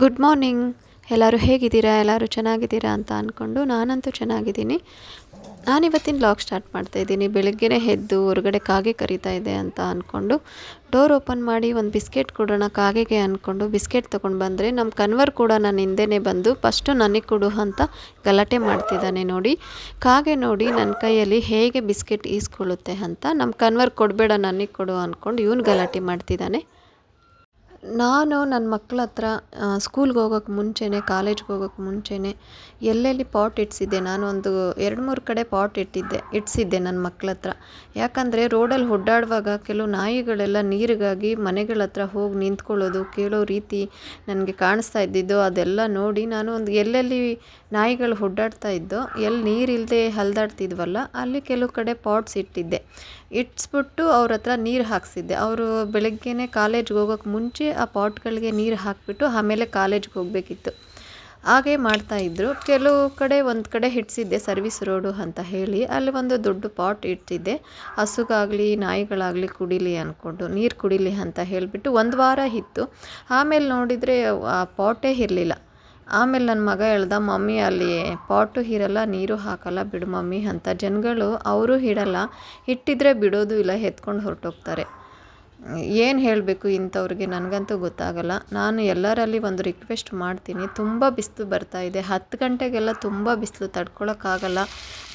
Good morning ಎಲ್ಲರೂ ಹೇಗಿದ್ದೀರಾ? ಎಲ್ಲರೂ ಚೆನ್ನಾಗಿದ್ದೀರಾ ಅಂತ ಅಂದ್ಕೊಂಡು ನಾನಂತೂ ಚೆನ್ನಾಗಿದ್ದೀನಿ. ನಾನಿವತ್ತಿನ ಬ್ಲಾಗ್ ಸ್ಟಾರ್ಟ್ ಮಾಡ್ತಾ ಇದ್ದೀನಿ. ಬೆಳಗ್ಗೆನೇ ಎದ್ದು ಹೊರಗಡೆ ಕಾಗೆ ಕರಿತಾ ಇದೆ ಅಂತ ಅಂದ್ಕೊಂಡು ಡೋರ್ ಓಪನ್ ಮಾಡಿ ಒಂದು ಬಿಸ್ಕೆಟ್ ಕೊಡೋಣ ಕಾಗೆಗೆ ಅಂದ್ಕೊಂಡು ಬಿಸ್ಕೆಟ್ ತೊಗೊಂಡು ಬಂದರೆ ನಮ್ಮ ಕನ್ವರ್ ಕೂಡ ನನ್ನ ಹಿಂದೆನೇ ಬಂದು ಫಸ್ಟು ನನಗೆ ಕೊಡು ಅಂತ ಗಲಾಟೆ ಮಾಡ್ತಿದ್ದಾನೆ ನೋಡಿ. ಕಾಗೆ ನೋಡಿ ನನ್ನ ಕೈಯಲ್ಲಿ ಹೇಗೆ ಬಿಸ್ಕೆಟ್ ಈಸ್ಕೊಳ್ಳುತ್ತೆ ಅಂತ ನಮ್ಮ ಕನ್ವರ್ ಕೊಡಬೇಡ ನನಗೆ ಕೊಡು ಅಂದ್ಕೊಂಡು ಇವನು ಗಲಾಟೆ ಮಾಡ್ತಿದ್ದಾನೆ. ನಾನು ನನ್ನ ಮಕ್ಕಳ ಹತ್ರ ಸ್ಕೂಲ್ಗೆ ಹೋಗೋಕ್ಕೆ ಮುಂಚೆನೇ ಕಾಲೇಜ್ಗೆ ಹೋಗೋಕ್ಕೆ ಮುಂಚೆನೇ ಎಲ್ಲೆಲ್ಲಿ ಪಾಟ್ ಇಟ್ಸಿದ್ದೆ ನಾನು ಒಂದು ಎರಡು ಮೂರು ಕಡೆ ಪಾಟ್ ಇಟ್ಟಿದ್ದೆ ಇಟ್ಸಿದ್ದೆ ನನ್ನ ಮಕ್ಕಳ ಹತ್ರ. ಯಾಕಂದರೆ ರೋಡಲ್ಲಿ ಓಡಾಡುವಾಗ ಕೆಲವು ನಾಯಿಗಳೆಲ್ಲ ನೀರಿಗಾಗಿ ಮನೆಗಳ ಹತ್ರ ಹೋಗಿ ನಿಂತ್ಕೊಳ್ಳೋದು, ಕೇಳೋ ರೀತಿ ನನಗೆ ಕಾಣಿಸ್ತಾ ಇದ್ದಿದ್ದು, ಅದೆಲ್ಲ ನೋಡಿ ನಾನು ಒಂದು ಎಲ್ಲೆಲ್ಲಿ ನಾಯಿಗಳು ಓಡಾಡ್ತಾ ಇದ್ದೋ, ಎಲ್ಲಿ ನೀರಿಲ್ಲದೆ ಹಲ್ದಾಡ್ತಿದ್ವಲ್ಲ, ಅಲ್ಲಿ ಕೆಲವು ಕಡೆ ಪಾಟ್ಸ್ ಇಟ್ಟಿದ್ದೆ. ಇಟ್ಸ್ಬಿಟ್ಟು ಅವ್ರ ಹತ್ರ ನೀರು ಹಾಕ್ಸಿದ್ದೆ. ಅವರು ಬೆಳಗ್ಗೆನೇ ಕಾಲೇಜ್ಗೆ ಹೋಗೋಕ್ಕೆ ಮುಂಚೆ ಆ ಪಾಟ್ಗಳಿಗೆ ನೀರು ಹಾಕಿಬಿಟ್ಟು ಆಮೇಲೆ ಕಾಲೇಜ್ಗೆ ಹೋಗಬೇಕಿತ್ತು. ಹಾಗೆ ಮಾಡ್ತಾಯಿದ್ರು ಕೆಲವು ಕಡೆ ಒಂದು ಕಡೆ ಹಿಡಿಸಿದ್ದೆ ಸರ್ವಿಸ್ ರೋಡು ಅಂತ ಹೇಳಿ. ಅಲ್ಲಿ ಒಂದು ದೊಡ್ಡ ಪಾಟ್ ಇಟ್ಟಿದ್ದೆ ಹಸುಗಾಗಲಿ, ನಾಯಿಗಳಾಗಲಿ ಕುಡಿಲಿ ಅಂದ್ಕೊಂಡು ನೀರು ಕುಡಿಲಿ ಅಂತ ಹೇಳಿಬಿಟ್ಟು ಒಂದು ವಾರ ಇತ್ತು. ಆಮೇಲೆ ನೋಡಿದರೆ ಆ ಪಾಟೇ ಇರಲಿಲ್ಲ. ಆಮೇಲೆ ನನ್ನ ಮಗ ಹೇಳ್ದ, ಮಮ್ಮಿ, ಅಲ್ಲಿ ಪಾಟು ಇರಲ್ಲ, ನೀರು ಹಾಕಲ್ಲ, ಬಿಡು ಮಮ್ಮಿ ಅಂತ. ಜನಗಳು, ಅವರು ಇಡಲ್ಲ. ಇಟ್ಟಿದ್ರೆ ಬಿಡೋದು ಇಲ್ಲ, ಎತ್ಕೊಂಡು ಹೊರಟೋಗ್ತಾರೆ. ಏನು ಹೇಳಬೇಕು ಇಂಥವ್ರಿಗೆ? ನನಗಂತೂ ಗೊತ್ತಾಗಲ್ಲ. ನಾನು ಎಲ್ಲರಲ್ಲಿ ಒಂದು ರಿಕ್ವೆಸ್ಟ್ ಮಾಡ್ತೀನಿ. ತುಂಬ ಬಿಸಿಲು ಬರ್ತಾ ಇದೆ. ಹತ್ತು ಗಂಟೆಗೆಲ್ಲ ತುಂಬ ಬಿಸಿಲು ತಡ್ಕೊಳೋಕ್ಕಾಗಲ್ಲ.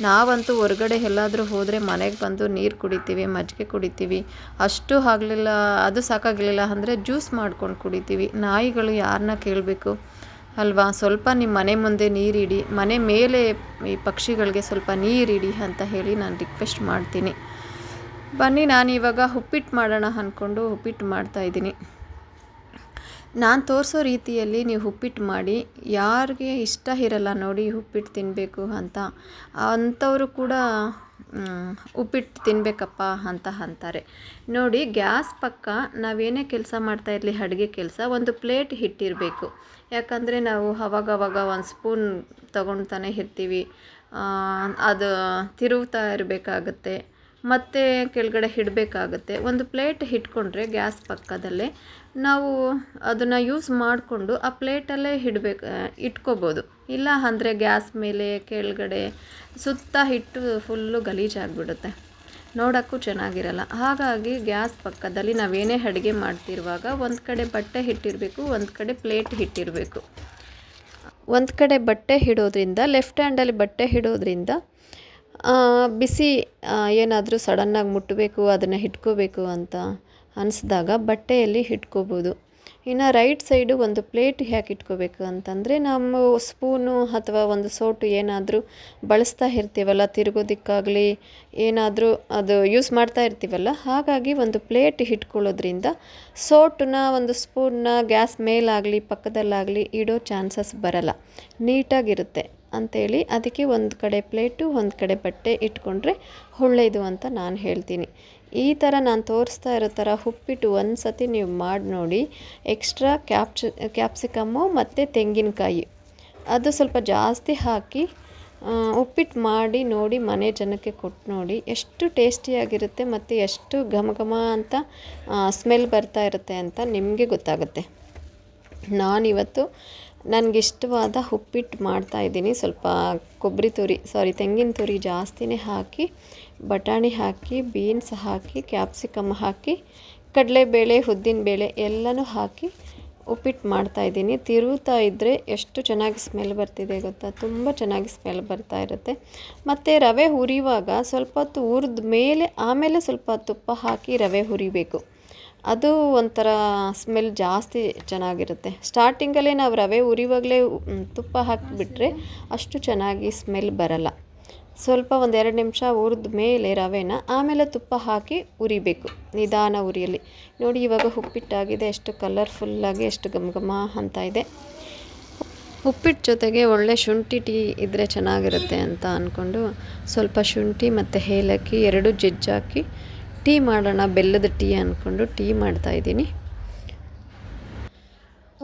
ನಾವಂತೂ ಹೊರಗಡೆ ಎಲ್ಲಾದರೂ ಹೋದರೆ ಮನೆಗೆ ಬಂದು ನೀರು ಕುಡಿತೀವಿ, ಮಜ್ಜಿಗೆ ಕುಡಿತೀವಿ. ಅಷ್ಟು ಆಗಲಿಲ್ಲ, ಅದು ಸಾಕಾಗಲಿಲ್ಲ ಅಂದರೆ ಜ್ಯೂಸ್ ಮಾಡ್ಕೊಂಡು ಕುಡಿತೀವಿ. ನಾಯಿಗಳು ಯಾರನ್ನ ಕೇಳಬೇಕು? ಅಲ್ವಾ? ಸ್ವಲ್ಪ ನಿಮ್ಮ ಮನೆ ಮುಂದೆ ನೀರಿಡಿ. ಮನೆ ಮೇಲೆ ಈ ಪಕ್ಷಿಗಳಿಗೆ ಸ್ವಲ್ಪ ನೀರಿಡಿ ಅಂತ ಹೇಳಿ ನಾನು ರಿಕ್ವೆಸ್ಟ್ ಮಾಡ್ತೀನಿ. ಬನ್ನಿ ನಾನು ಇವಾಗ ಉಪ್ಪಿಟ್ಟು ಮಾಡೋಣ ಅಂದ್ಕೊಂಡು ಉಪ್ಪಿಟ್ಟು ಮಾಡ್ತಾಯಿದ್ದೀನಿ ನಾನು ತೋರಿಸೋ ರೀತಿಯಲ್ಲಿ ನೀವು ಉಪ್ಪಿಟ್ಟು ಮಾಡಿ, ಯಾರಿಗೆ ಇಷ್ಟ ಇರಲ್ಲ ನೋಡಿ ಉಪ್ಪಿಟ್ಟು ತಿನ್ನಬೇಕು ಅಂತ. ಅಂಥವರು ಕೂಡ ಉಪ್ಪಿಟ್ಟು ತಿನ್ನಬೇಕಪ್ಪ ಅಂತ ಅಂತಾರೆ. ನೋಡಿ, ಗ್ಯಾಸ್ ಪಕ್ಕ ನಾವೇನೇ ಕೆಲಸ ಮಾಡ್ತಾ ಇರಲಿ, ಅಡುಗೆ ಕೆಲಸ, ಒಂದು ಪ್ಲೇಟ್ ಹಿಟ್ಟಿರಬೇಕು. ಯಾಕಂದರೆ ನಾವು ಅವಾಗವಾಗ ಒಂದು ಸ್ಪೂನ್ ತೊಗೊಳ್ತಾನೆ ಇರ್ತೀವಿ. ಅದು ತಿರುಗ್ತಾ ಇರಬೇಕಾಗತ್ತೆ. ಮತ್ತು ಕೆಳಗಡೆ ಇಡಬೇಕಾಗತ್ತೆ ಒಂದು ಪ್ಲೇಟ್ ಇಟ್ಕೊಂಡ್ರೆ ಗ್ಯಾಸ್ ಪಕ್ಕದಲ್ಲೇ ನಾವು ಅದನ್ನು ಯೂಸ್ ಮಾಡಿಕೊಂಡು ಆ ಪ್ಲೇಟಲ್ಲೇ ಇಡಬೇಕು ಇಟ್ಕೋಬೋದು. ಇಲ್ಲ ಅಂದರೆ ಗ್ಯಾಸ್ ಮೇಲೆ ಕೆಳಗಡೆ ಸುತ್ತ ಹಿಟ್ಟು ಫುಲ್ಲು ಗಲೀಜಾಗಿಬಿಡುತ್ತೆ ನೋಡೋಕ್ಕೂ ಚೆನ್ನಾಗಿರಲ್ಲ. ಹಾಗಾಗಿ ಗ್ಯಾಸ್ ಪಕ್ಕದಲ್ಲಿ ನಾವೇನೇ ಅಡುಗೆ ಮಾಡ್ತಿರುವಾಗ ಒಂದು ಕಡೆ ಬಟ್ಟೆ ಇಟ್ಟಿರಬೇಕು ಒಂದು ಕಡೆ ಪ್ಲೇಟ್ ಇಟ್ಟಿರಬೇಕು ಒಂದು ಕಡೆ ಬಟ್ಟೆ ಇಡೋದ್ರಿಂದ ಲೆಫ್ಟ್ ಹ್ಯಾಂಡಲ್ಲಿ ಬಟ್ಟೆ ಇಡೋದ್ರಿಂದ ಬಿಸಿ ಏನಾದರೂ ಸಡನ್ನಾಗಿ ಮುಟ್ಟಬೇಕು ಅದನ್ನು ಹಿಡ್ಕೋಬೇಕು ಅಂತ ಅನಿಸ್ದಾಗ ಬಟ್ಟೆಯಲ್ಲಿ ಇಟ್ಕೋಬೋದು ಇನ್ನು ರೈಟ್ ಸೈಡು ಒಂದು ಪ್ಲೇಟ್ ಯಾಕೆ ಇಟ್ಕೋಬೇಕು ಅಂತಂದರೆ ನಾವು ಸ್ಪೂನು ಅಥವಾ ಒಂದು ಸೋಟು ಏನಾದರೂ ಬಳಸ್ತಾ ಇರ್ತೀವಲ್ಲ, ತಿರುಗೋದಿಕ್ಕಾಗಲಿ ಏನಾದರೂ ಅದು ಯೂಸ್ ಮಾಡ್ತಾ ಇರ್ತೀವಲ್ಲ, ಹಾಗಾಗಿ ಒಂದು ಪ್ಲೇಟ್ ಇಟ್ಕೊಳ್ಳೋದ್ರಿಂದ ಸೋಟನ್ನ ಒಂದು ಸ್ಪೂನ್ನ ಗ್ಯಾಸ್ ಮೇಲಾಗಲಿ, ಪಕ್ಕದಲ್ಲಾಗಲಿ ಇಡೋ ಚಾನ್ಸಸ್ ಬರಲ್ಲ. ನೀಟಾಗಿರುತ್ತೆ. ಅಂಥೇಳಿ ಅದಕ್ಕೆ ಒಂದು ಕಡೆ ಪ್ಲೇಟು, ಒಂದು ಕಡೆ ಬಟ್ಟೆ ಇಟ್ಕೊಂಡ್ರೆ ಒಳ್ಳೆಯದು ಅಂತ ನಾನು ಹೇಳ್ತೀನಿ. ಈ ಥರ ನಾನು ತೋರಿಸ್ತಾ ಇರೋ ಥರ ಉಪ್ಪಿಟ್ಟು ಒಂದು ಸತಿ ನೀವು ಮಾಡಿ ನೋಡಿ. ಎಕ್ಸ್ಟ್ರಾ ಕ್ಯಾಪ್ಚ, ಕ್ಯಾಪ್ಸಿಕಮ್ಮು ಮತ್ತು ತೆಂಗಿನಕಾಯಿ. ಅದು ಸ್ವಲ್ಪ ಜಾಸ್ತಿ ಹಾಕಿ ಉಪ್ಪಿಟ್ಟು ಮಾಡಿ ನೋಡಿ ಮನೆ ಜನಕ್ಕೆ ಕೊಟ್ಟು ನೋಡಿ. ಎಷ್ಟು ಟೇಸ್ಟಿಯಾಗಿರುತ್ತೆ ಮತ್ತು ಎಷ್ಟು ಘಮ ಘಮ ಅಂತ ಸ್ಮೆಲ್ ಬರ್ತಾ ಇರುತ್ತೆ ಅಂತ ನಿಮಗೆ ಗೊತ್ತಾಗುತ್ತೆ. ನಾನಿವತ್ತು ನನಗಿಷ್ಟವಾದ ಉಪ್ಪಿಟ್ಟು ಮಾಡ್ತಾಯಿದ್ದೀನಿ ಸ್ವಲ್ಪ ಕೊಬ್ಬರಿ ತುರಿ, ಸಾರಿ ತೆಂಗಿನ ತುರಿ ಜಾಸ್ತಿನೇ ಹಾಕಿ, ಬಟಾಣಿ ಹಾಕಿ, ಬೀನ್ಸ್ ಹಾಕಿ, ಕ್ಯಾಪ್ಸಿಕಮ್ ಹಾಕಿ, ಕಡಲೆಬೇಳೆ, ಉದ್ದಿನಬೇಳೆ ಎಲ್ಲನೂ ಹಾಕಿ ಉಪ್ಪಿಟ್ಟು ಮಾಡ್ತಾಯಿದ್ದೀನಿ ತಿರುಗ್ತಾ ಇದ್ದರೆ ಎಷ್ಟು ಚೆನ್ನಾಗಿ ಸ್ಮೆಲ್ ಬರ್ತಿದೆ ಗೊತ್ತಾ? ತುಂಬ ಚೆನ್ನಾಗಿ ಸ್ಮೆಲ್ ಬರ್ತಾ ಇರುತ್ತೆ. ಮತ್ತು ರವೆ ಹುರಿಯುವಾಗ ಸ್ವಲ್ಪ ಹೊತ್ತು ಹುರಿದ ಮೇಲೆ ಆಮೇಲೆ ಸ್ವಲ್ಪ ತುಪ್ಪ ಹಾಕಿ ರವೆ ಹುರಿಬೇಕು. ಅದು ಒಂಥರ ಸ್ಮೆಲ್ ಜಾಸ್ತಿ ಚೆನ್ನಾಗಿರುತ್ತೆ. ಸ್ಟಾರ್ಟಿಂಗಲ್ಲೇ ನಾವು ರವೆ ಉರಿವಾಗಲೇ ತುಪ್ಪ ಹಾಕಿಬಿಟ್ರೆ ಅಷ್ಟು ಚೆನ್ನಾಗಿ ಸ್ಮೆಲ್ ಬರಲ್ಲ. ಸ್ವಲ್ಪ ಒಂದು ಎರಡು ನಿಮಿಷ ಹುರಿದ ಮೇಲೆ ರವೆನ ಆಮೇಲೆ ತುಪ್ಪ ಹಾಕಿ ಉರಿಬೇಕು, ನಿಧಾನ ಉರಿಯಲ್ಲಿ ನೋಡಿ ಇವಾಗ ಉಪ್ಪಿಟ್ಟಾಗಿದೆ, ಎಷ್ಟು ಕಲರ್ಫುಲ್ಲಾಗಿ ಎಷ್ಟು ಘಮ ಘಮ ಅಂತ ಇದೆ. ಉಪ್ಪಿಟ್ಟು ಜೊತೆಗೆ ಒಳ್ಳೆ ಶುಂಠಿ ಟೀ ಇದ್ದರೆ ಚೆನ್ನಾಗಿರುತ್ತೆ ಅಂತ ಅಂದ್ಕೊಂಡು ಸ್ವಲ್ಪ ಶುಂಠಿ ಮತ್ತು ಏಲಕ್ಕಿ ಎರಡು ಜಜ್ಜಾಕಿ ಟೀ ಮಾಡೋಣ, ಬೆಲ್ಲದ ಟೀ ಅಂದ್ಕೊಂಡು ಟೀ ಮಾಡ್ತಾಯಿದ್ದೀನಿ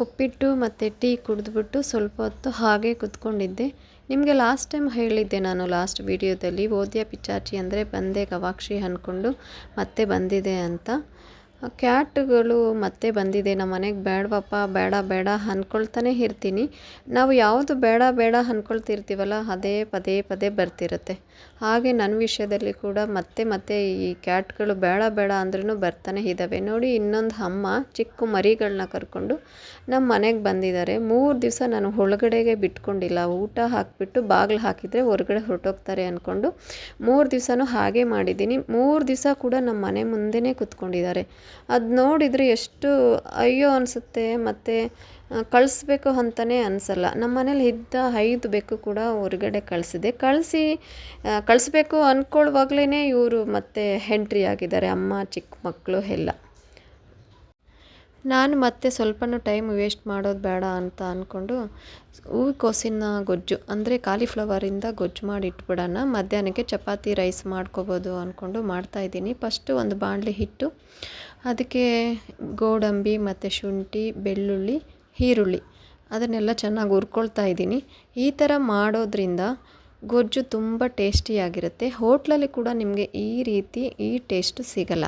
ಉಪ್ಪಿಟ್ಟು ಮತ್ತು ಟೀ ಕುಡಿದ್ಬಿಟ್ಟು ಸ್ವಲ್ಪ ಹೊತ್ತು ಹಾಗೆ ಕುತ್ಕೊಂಡಿದ್ದೆ. ನಿಮಗೆ ಲಾಸ್ಟ್ ಟೈಮ್ ಹೇಳಿದ್ದೆ ನಾನು ಲಾಸ್ಟ್ ವೀಡಿಯೋದಲ್ಲಿ ಓದ್ಯ ಪಿಚಾಚಿ ಅಂದರೆ ಬಂದೆ ಗವಾಕ್ಷಿ ಅಂದ್ಕೊಂಡು ಮತ್ತೆ ಬಂದಿದೆ ಅಂತ. ಕ್ಯಾಟ್ಗಳು ಮತ್ತೆ ಬಂದಿದೆ, ನಮ್ಮ ಮನೆಗೆ ಬೇಡವಪ್ಪ, ಬೇಡ ಬೇಡ ಅಂದ್ಕೊಳ್ತಾನೆ ಇರ್ತೀನಿ. ನಾವು ಯಾವುದು ಬೇಡ ಬೇಡ ಅಂದ್ಕೊಳ್ತಿರ್ತೀವಲ್ಲ ಅದೇ ಪದೇ ಪದೇ ಬರ್ತಿರುತ್ತೆ. ಹಾಗೆ ನನ್ನ ವಿಷಯದಲ್ಲಿ ಕೂಡ ಮತ್ತೆ ಮತ್ತೆ ಈ ಕ್ಯಾಟ್ಗಳು ಬೇಡ ಬೇಡ ಅಂದ್ರೂ ಬರ್ತಾನೆ ಇದ್ದಾವೆ ನೋಡಿ, ಇನ್ನೊಂದು ಅಮ್ಮ ಚಿಕ್ಕ ಮರಿಗಳನ್ನ ಕರ್ಕೊಂಡು ನಮ್ಮ ಮನೆಗೆ ಬಂದಿದ್ದಾರೆ ಮೂರು ದಿವಸ ನಾನು ಒಳಗಡೆಗೆ ಬಿಟ್ಕೊಂಡಿಲ್ಲ. ಊಟ ಹಾಕಿಬಿಟ್ಟು ಬಾಗಿಲು ಹಾಕಿದರೆ ಹೊರಗಡೆ ಹೊರಟೋಗ್ತಾರೆ ಅಂದ್ಕೊಂಡು ಮೂರು ದಿವಸನೂ ಹಾಗೆ ಮಾಡಿದ್ದೀನಿ. ಮೂರು ದಿವಸ ಕೂಡ ನಮ್ಮ ಮನೆ ಮುಂದೆಯೇ ಕೂತ್ಕೊಂಡಿದ್ದಾರೆ. ಅದು ನೋಡಿದರೆ ಎಷ್ಟು ಅಯ್ಯೋ ಅನಿಸುತ್ತೆ, ಮತ್ತು ಕಳಿಸ್ಬೇಕು ಅಂತಲೇ ಅನಿಸಲ್ಲ. ನಮ್ಮ ಮನೇಲಿ ಇದ್ದ ಐದು ಬೆಕ್ಕು ಕೂಡ ಹೊರಗಡೆ ಕಳಿಸಿದೆ. ಕಳಿಸಿ ಕಳಿಸ್ಬೇಕು ಅಂದ್ಕೊಳ್ಳುವಾಗ್ಲೇ ಇವರು ಮತ್ತೆ ಎಂಟ್ರಿ ಆಗಿದ್ದಾರೆ, ಅಮ್ಮ ಚಿಕ್ಕ ಮಕ್ಕಳು ಎಲ್ಲ. ನಾನು ಮತ್ತೆ ಸ್ವಲ್ಪನೂ ಟೈಮ್ ವೇಸ್ಟ್ ಮಾಡೋದು ಬೇಡ ಅಂತ ಅಂದ್ಕೊಂಡು ಹೂಕೋಸಿನ ಗೊಜ್ಜು, ಅಂದರೆ ಕಾಲಿಫ್ಲವರಿಂದ ಗೊಜ್ಜು ಮಾಡಿ ಇಟ್ಬಿಡೋಣ, ಮಧ್ಯಾಹ್ನಕ್ಕೆ ಚಪಾತಿ, ರೈಸ್ ಮಾಡ್ಕೋಬೋದು ಅಂದ್ಕೊಂಡು ಮಾಡ್ತಾಯಿದ್ದೀನಿ ಫಸ್ಟು ಒಂದು ಬಾಣಲಿ ಹಿಟ್ಟು ಅದಕ್ಕೆ ಗೋಡಂಬಿ ಮತ್ತು ಶುಂಠಿ, ಬೆಳ್ಳುಳ್ಳಿ, ಈರುಳ್ಳಿ. ಅದನ್ನೆಲ್ಲ ಚೆನ್ನಾಗಿ ಹುರ್ಕೊಳ್ತಾ ಇದ್ದೀನಿ. ಈ ಥರ ಮಾಡೋದ್ರಿಂದ ಗೊಜ್ಜು ತುಂಬ ಟೇಸ್ಟಿಯಾಗಿರುತ್ತೆ. ಹೋಟ್ಲಲ್ಲಿ ಕೂಡ ನಿಮಗೆ ಈ ರೀತಿ ಈ ಟೇಸ್ಟ್ ಸಿಗಲ್ಲ.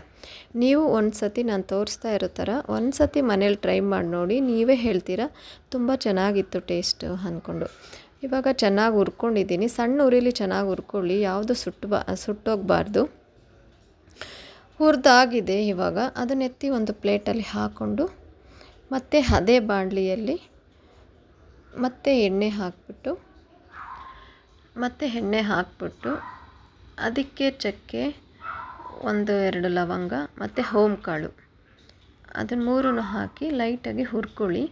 ನೀವು ಒಂದು ಸತಿ ನಾನು ತೋರಿಸ್ತಾ ಇರೋ ಥರ ಒಂದು ಸತಿ ಮನೇಲಿ ಟ್ರೈ ಮಾಡಿ ನೋಡಿ. ನೀವೇ ಹೇಳ್ತೀರಾ, ತುಂಬ ಚೆನ್ನಾಗಿತ್ತು ಟೇಸ್ಟು ಅಂದ್ಕೊಂಡು ಇವಾಗ ಚೆನ್ನಾಗಿ ಹುರ್ಕೊಂಡಿದ್ದೀನಿ. ಸಣ್ಣ ಉರಿಲಿ ಚೆನ್ನಾಗಿ ಹುರ್ಕೊಳ್ಳಿ. ಯಾವುದು ಸುಟ್ಟು ಬಾ ಸುಟ್ಟೋಗಬಾರ್ದು. ಹುರಿದಾಗಿದೆ ಇವಾಗ. ಅದನ್ನೆತ್ತಿ ಒಂದು ಪ್ಲೇಟಲ್ಲಿ ಹಾಕ್ಕೊಂಡು ಮತ್ತೆ ಅದೇ ಬಾಣಲಿಯಲ್ಲಿ ಮತ್ತೆ ಎಣ್ಣೆ ಹಾಕಿಬಿಟ್ಟು, ಮತ್ತೆ ಎಣ್ಣೆ ಹಾಕ್ಬಿಟ್ಟು ಅದಕ್ಕೆ ಚಕ್ಕೆ ಒಂದು ಎರಡು ಲವಂಗ ಮತ್ತು ಹೋಮ್ ಕಾಳು ಅದನ್ನು ಮೂರನ್ನು ಹಾಕಿ ಲೈಟಾಗಿ ಹುರ್ಕೊಳ್ಳಿ.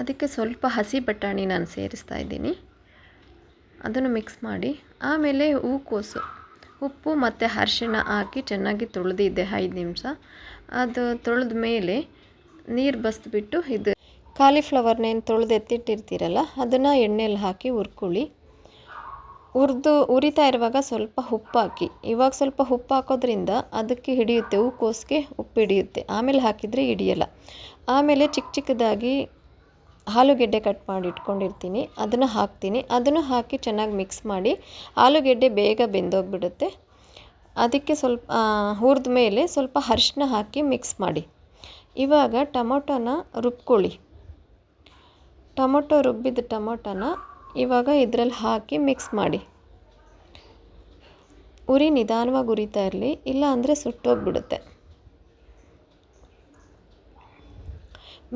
ಅದಕ್ಕೆ ಸ್ವಲ್ಪ ಹಸಿ ಬಟಾಣಿ ನಾನು ಸೇರಿಸ್ತಾ ಇದ್ದೀನಿ. ಅದನ್ನು ಮಿಕ್ಸ್ ಮಾಡಿ ಆಮೇಲೆ ಹೂಕೋಸು. ಉಪ್ಪು ಮತ್ತು ಅರಿಶಿಣ ಹಾಕಿ ಚೆನ್ನಾಗಿ ತೊಳೆದಿದ್ದೆ ಐದು ನಿಮಿಷ. ಅದು ತೊಳೆದ ಮೇಲೆ ನೀರು ಬಸ್ದುಬಿಟ್ಟು ಇದು ಕಾಲಿಫ್ಲವರ್ನೇನು ತೊಳೆದು ಎತ್ತಿಟ್ಟಿರ್ತೀರಲ್ಲ, ಅದನ್ನು ಎಣ್ಣೆಯಲ್ಲಿ ಹಾಕಿ ಹುರ್ಕೊಳ್ಳಿ. ಹುರಿದು ಉರಿತಾ ಇರುವಾಗ ಸ್ವಲ್ಪ ಉಪ್ಪು ಹಾಕಿ. ಇವಾಗ ಸ್ವಲ್ಪ ಉಪ್ಪು ಹಾಕೋದ್ರಿಂದ ಅದಕ್ಕೆ ಹಿಡಿಯುತ್ತೆ ಹೂಕೋಸಿಗೆ ಉಪ್ಪು ಹಿಡಿಯುತ್ತೆ ಆಮೇಲೆ ಹಾಕಿದರೆ ಹಿಡಿಯಲ್ಲ. ಆಮೇಲೆ ಚಿಕ್ಕ ಚಿಕ್ಕದಾಗಿ ಆಲೂಗೆಡ್ಡೆ ಕಟ್ ಮಾಡಿ ಇಟ್ಕೊಂಡಿರ್ತೀನಿ. ಅದನ್ನು ಹಾಕ್ತೀನಿ. ಅದನ್ನು ಹಾಕಿ ಚೆನ್ನಾಗಿ ಮಿಕ್ಸ್ ಮಾಡಿ ಆಲೂಗೆಡ್ಡೆ ಬೇಗ ಬೆಂದೋಗ್ಬಿಡುತ್ತೆ. ಅದಕ್ಕೆ ಸ್ವಲ್ಪ ಹುರಿದ ಮೇಲೆ ಸ್ವಲ್ಪ ಅರ್ಶಿನ ಹಾಕಿ ಮಿಕ್ಸ್ ಮಾಡಿ. ಇವಾಗ ಟೊಮೊಟೊನ ರುಬ್ಕೊಳ್ಳಿ. ಟೊಮೊಟೊ ರುಬ್ಬಿದ ಟೊಮೊಟೊನ ಇವಾಗ ಇದರಲ್ಲಿ ಹಾಕಿ ಮಿಕ್ಸ್ ಮಾಡಿ. ಉರಿ ನಿಧಾನವಾಗಿ ಉರಿತಾ ಇರಲಿ, ಇಲ್ಲ ಅಂದರೆ ಸುಟ್ಟೋಗ್ಬಿಡುತ್ತೆ.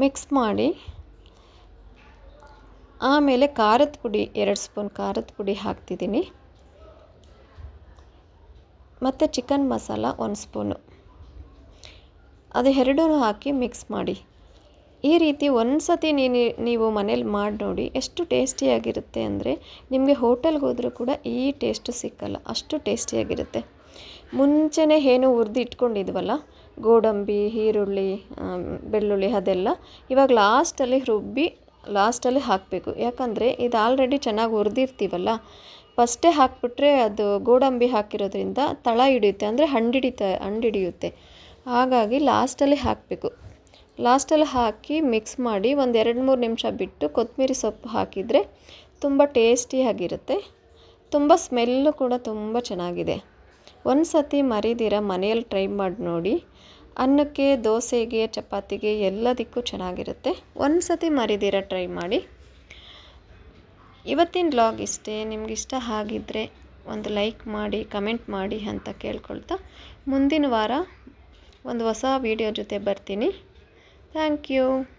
ಮಿಕ್ಸ್ ಮಾಡಿ ಆಮೇಲೆ ಖಾರದ ಪುಡಿ, ಎರಡು ಸ್ಪೂನ್ ಖಾರದ ಪುಡಿ ಹಾಕ್ತಿದ್ದೀನಿ. ಮತ್ತು ಚಿಕನ್ ಮಸಾಲ ಒಂದು ಸ್ಪೂನು ಅದು ಎರಡೂ ಹಾಕಿ ಮಿಕ್ಸ್ ಮಾಡಿ. ಈ ರೀತಿ ಒಂದು ಸತಿ ನೀನು, ನೀವು ಮನೇಲಿ ಮಾಡಿ ನೋಡಿ ಎಷ್ಟು ಟೇಸ್ಟಿಯಾಗಿರುತ್ತೆ ಅಂದರೆ ನಿಮಗೆ ಹೋಟೆಲ್ಗೆ ಹೋದರೂ ಕೂಡ ಈ ಟೇಸ್ಟು ಸಿಕ್ಕಲ್ಲ, ಅಷ್ಟು ಟೇಸ್ಟಿಯಾಗಿರುತ್ತೆ ಮುಂಚೆನೇ ಏನು ಹುರಿದು ಇಟ್ಕೊಂಡಿದ್ವಲ್ಲ, ಗೋಡಂಬಿ, ಈರುಳ್ಳಿ ಬೆಳ್ಳುಳ್ಳಿ ಅದೆಲ್ಲ, ಇವಾಗ ಲಾಸ್ಟಲ್ಲಿ ರುಬ್ಬಿ ಲಾಸ್ಟಲ್ಲಿ ಹಾಕಬೇಕು. ಯಾಕಂದರೆ ಇದು ಆಲ್ರೆಡಿ ಚೆನ್ನಾಗಿ ಹುರಿದಿರ್ತೀವಲ್ಲ, ಫಸ್ಟೇ ಹಾಕಿಬಿಟ್ರೆ ಅದು ಗೋಡಂಬಿ ಹಾಕಿರೋದ್ರಿಂದ ತಳ ಹಿಡಿಯುತ್ತೆ, ಅಂದರೆ ಹಂಡಿಡಿತ, ಹಂಡಿಡಿಯುತ್ತೆ. ಹಾಗಾಗಿ ಲಾಸ್ಟಲ್ಲಿ ಹಾಕಬೇಕು. ಲಾಸ್ಟಲ್ಲಿ ಹಾಕಿ ಮಿಕ್ಸ್ ಮಾಡಿ ಒಂದು ಎರಡು ಮೂರು ನಿಮಿಷ ಬಿಟ್ಟು ಕೊತ್ತಂಬರಿ ಸೊಪ್ಪು ಹಾಕಿದರೆ ತುಂಬ ಟೇಸ್ಟಿಯಾಗಿರುತ್ತೆ ತುಂಬ ಸ್ಮೆಲ್ಲು ಕೂಡ ತುಂಬ ಚೆನ್ನಾಗಿದೆ. ಒಂದು ಸತಿ ಮರಿದಿರ ಮನೆಯಲ್ಲಿ ಟ್ರೈ ಮಾಡಿ ನೋಡಿ. ಅನ್ನಕ್ಕೆ, ದೋಸೆಗೆ, ಚಪಾತಿಗೆ ಎಲ್ಲದಕ್ಕೂ ಚೆನ್ನಾಗಿರುತ್ತೆ. ಒಂದು ಸತಿ ಮರಿದಿರ ಟ್ರೈ ಮಾಡಿ. ಇವತ್ತಿನ ಬ್ಲಾಗ್ ಇಷ್ಟೇ. ನಿಮ್ಗೆ ಇಷ್ಟ ಆಗಿದ್ದರೆ ಒಂದು ಲೈಕ್ ಮಾಡಿ, ಕಮೆಂಟ್ ಮಾಡಿ ಅಂತ ಕೇಳ್ಕೊಳ್ತಾ. ಮುಂದಿನ ವಾರ ಒಂದು ಹೊಸ ವೀಡಿಯೋ ಜೊತೆ ಬರ್ತೀನಿ. Thank you